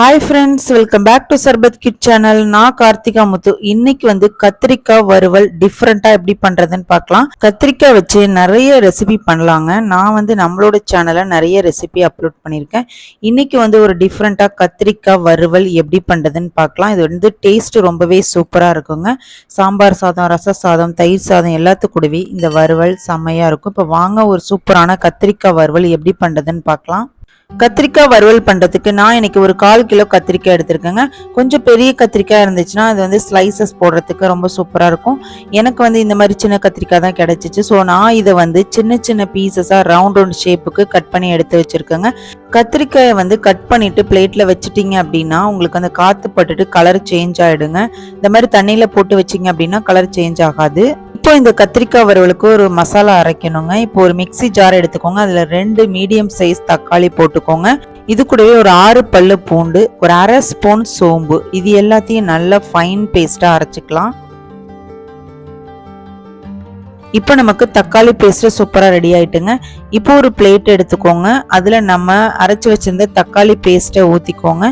Hi friends welcome back to Sarbath kid channel நான் கார்த்திகா முத்து. இன்னைக்கு வந்து கத்திரிக்காய் வறுவல் டிஃப்ரெண்ட்டாக எப்படி பண்ணுறதுன்னு பார்க்கலாம். கத்திரிக்காய் வச்சு நிறைய ரெசிபி பண்ணலாங்க. நான் வந்து நம்மளோட சேனலில் நிறைய ரெசிபி அப்லோட் பண்ணியிருக்கேன். இன்னைக்கு வந்து ஒரு டிஃப்ரெண்ட்டாக கத்திரிக்காய் வறுவல் எப்படி பண்ணுறதுன்னு பார்க்கலாம். இது வந்து டேஸ்ட் ரொம்பவே சூப்பராக இருக்குங்க. சாம்பார் சாதம் ரச சாதம் தயிர் சாதம் எல்லாத்துக்கூடவே இந்த வறுவல் செம்மையாக இருக்கும். இப்போ வாங்க ஒரு சூப்பரான கத்திரிக்காய் வறுவல் எப்படி பண்ணுறதுன்னு பார்க்கலாம். கத்திரிக்காய் வறுவல் பண்ணுறதுக்கு நான் இன்றைக்கி ஒரு கால் கிலோ கத்திரிக்காய் எடுத்திருக்கேங்க. கொஞ்சம் பெரிய கத்திரிக்காய் இருந்துச்சுன்னா அது வந்து ஸ்லைசஸ் போடுறதுக்கு ரொம்ப சூப்பராக இருக்கும். எனக்கு வந்து இந்த மாதிரி சின்ன கத்திரிக்காய் தான் கிடச்சிச்சு. ஸோ நான் இதை வந்து சின்ன சின்ன பீசஸாக ரவுண்ட் ரவுண்ட் ஷேப்புக்கு கட் பண்ணி எடுத்து வச்சுருக்கேங்க. கத்திரிக்காயை வந்து கட் பண்ணிவிட்டு பிளேட்டில் வச்சுட்டீங்க அப்படின்னா உங்களுக்கு அந்த காற்று பட்டுட்டு கலர் சேஞ்ச் ஆகிடுங்க இந்த மாதிரி தண்ணியில் போட்டு வச்சிங்க அப்படின்னா கலர் சேஞ்ச் ஆகாது. இப்போ இந்த கத்திரிக்காய் வறுவலுக்கு ஒரு மசாலா அரைக்கணுங்க. இப்போ ஒரு மிக்சி ஜார் எடுத்துக்கோங்க. அதில் ரெண்டு மீடியம் சைஸ் தக்காளி போட்டுக்கோங்க. இது கூடவே ஒரு ஆறு பல்லு பூண்டு ஒரு அரை ஸ்பூன் சோம்பு. இது எல்லாத்தையும் நல்லா ஃபைன் பேஸ்ட்டாக அரைச்சிக்கலாம். இப்போ நமக்கு தக்காளி பேஸ்ட்டு சூப்பராக ரெடி ஆயிட்டுங்க. இப்போ ஒரு பிளேட் எடுத்துக்கோங்க. அதில் நம்ம அரைச்சி வச்சிருந்த தக்காளி பேஸ்ட்டை ஊற்றிக்கோங்க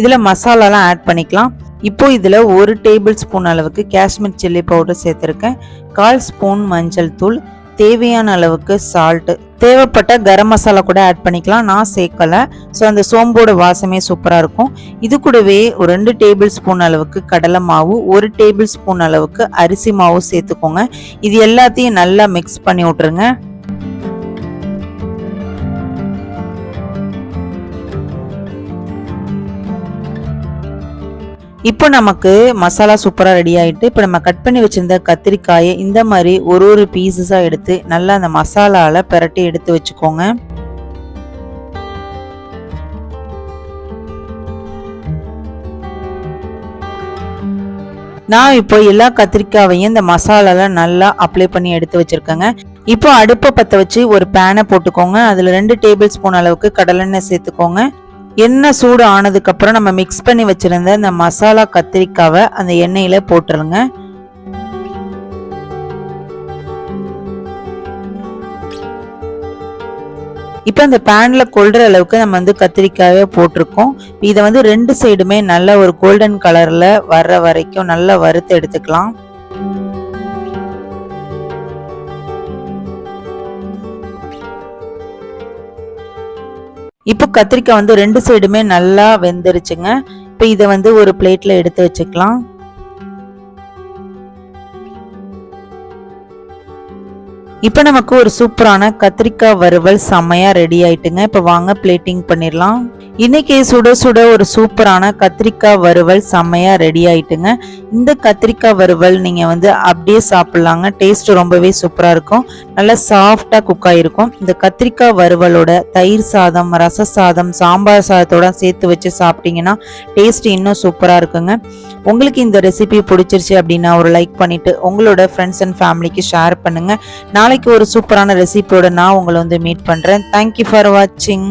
இதில் மசாலாலாம் ஆட் பண்ணிக்கலாம். இப்போ இதில் ஒரு டேபிள் ஸ்பூன் அளவுக்கு காஷ்மீர் சில்லி பவுடர் சேர்த்துருக்கேன். கால் ஸ்பூன் மஞ்சள் தூள் தேவையான அளவுக்கு சால்ட்டு தேவைப்பட்ட கரம் மசாலா கூட ஆட் பண்ணிக்கலாம். நான் சேர்க்கலை. ஸோ அந்த சோம்போட வாசமே சூப்பராக இருக்கும். இது கூடவே ஒரு ரெண்டு டேபிள் ஸ்பூன் அளவுக்கு கடலை மாவு ஒரு டேபிள் ஸ்பூன் அளவுக்கு அரிசி மாவு சேர்த்துக்கோங்க. இது எல்லாத்தையும் நல்லா மிக்ஸ் பண்ணி விட்ருங்க இப்போ நமக்கு மசாலா சூப்பராக ரெடி ஆகிட்டு இப்போ நம்ம கட் பண்ணி வச்சுருந்த கத்திரிக்காயை இந்த மாதிரி ஒரு ஒரு பீசஸாக எடுத்து நல்லா அந்த மசாலாவில் பிரட்டி எடுத்து வச்சுக்கோங்க. நான் இப்போ எல்லா கத்திரிக்காயையும் இந்த மசாலால நல்லா அப்ளை பண்ணி எடுத்து வச்சிருக்கேங்க. இப்போ அடுப்பை பற்ற வச்சு ஒரு பேனை போட்டுக்கோங்க. அதில் ரெண்டு டேபிள் ஸ்பூன் அளவுக்கு கடலெண்ணெய் சேர்த்துக்கோங்க. எண்ணெய் சூடு ஆனதுக்கப்புறம் நம்ம மிக்ஸ் பண்ணி வச்சுருந்த இந்த மசாலா கத்திரிக்காவை அந்த எண்ணெயில் போட்டுருங்க. இப்போ அந்த பேனில் கொள்கிற அளவுக்கு நம்ம வந்து கத்திரிக்காயே போட்டிருக்கோம். இதை வந்து ரெண்டு சைடுமே நல்ல ஒரு கோல்டன் கலரில் வர்ற வரைக்கும் நல்லா வறுத்து எடுத்துக்கலாம். இப்போ கத்திரிக்காய் வந்து ரெண்டு சைடுமே நல்லா வெந்துருச்சுங்க. இப்போ இதை வந்து ஒரு பிளேட்டில் எடுத்து வச்சுக்கலாம். இப்போ நமக்கு ஒரு சூப்பரான கத்திரிக்காய் வறுவல் செம்மையாக ரெடி ஆயிட்டுங்க. இப்போ வாங்க பிளேட்டிங் பண்ணிடலாம். இன்னைக்கு சுட சுட ஒரு சூப்பரான கத்திரிக்காய் வறுவல் செம்மையாக ரெடி ஆயிட்டுங்க. இந்த கத்திரிக்காய் வறுவல் நீங்கள் வந்து அப்படியே சாப்பிட்லாங்க. டேஸ்ட் ரொம்பவே சூப்பராக இருக்கும். நல்லா சாஃப்டாக குக் ஆகிருக்கும் இந்த கத்திரிக்காய் வறுவலோட தயிர் சாதம் ரச சாதம் சாம்பார் சாதத்தோட சேர்த்து வச்சு சாப்பிட்டீங்கன்னா டேஸ்ட் இன்னும் சூப்பராக இருக்குங்க. உங்களுக்கு இந்த ரெசிபி பிடிச்சிருச்சு அப்படின்னா ஒரு லைக் பண்ணிவிட்டு உங்களோட ஃப்ரெண்ட்ஸ் அண்ட் ஃபேமிலிக்கு ஷேர் பண்ணுங்கள் நாளைக்கு ஒரு சூப்பரான ரெசிபியோட நான் உங்களை வந்து மீட் பண்ணுறேன் தேங்க்யூ ஃபார் வாட்சிங்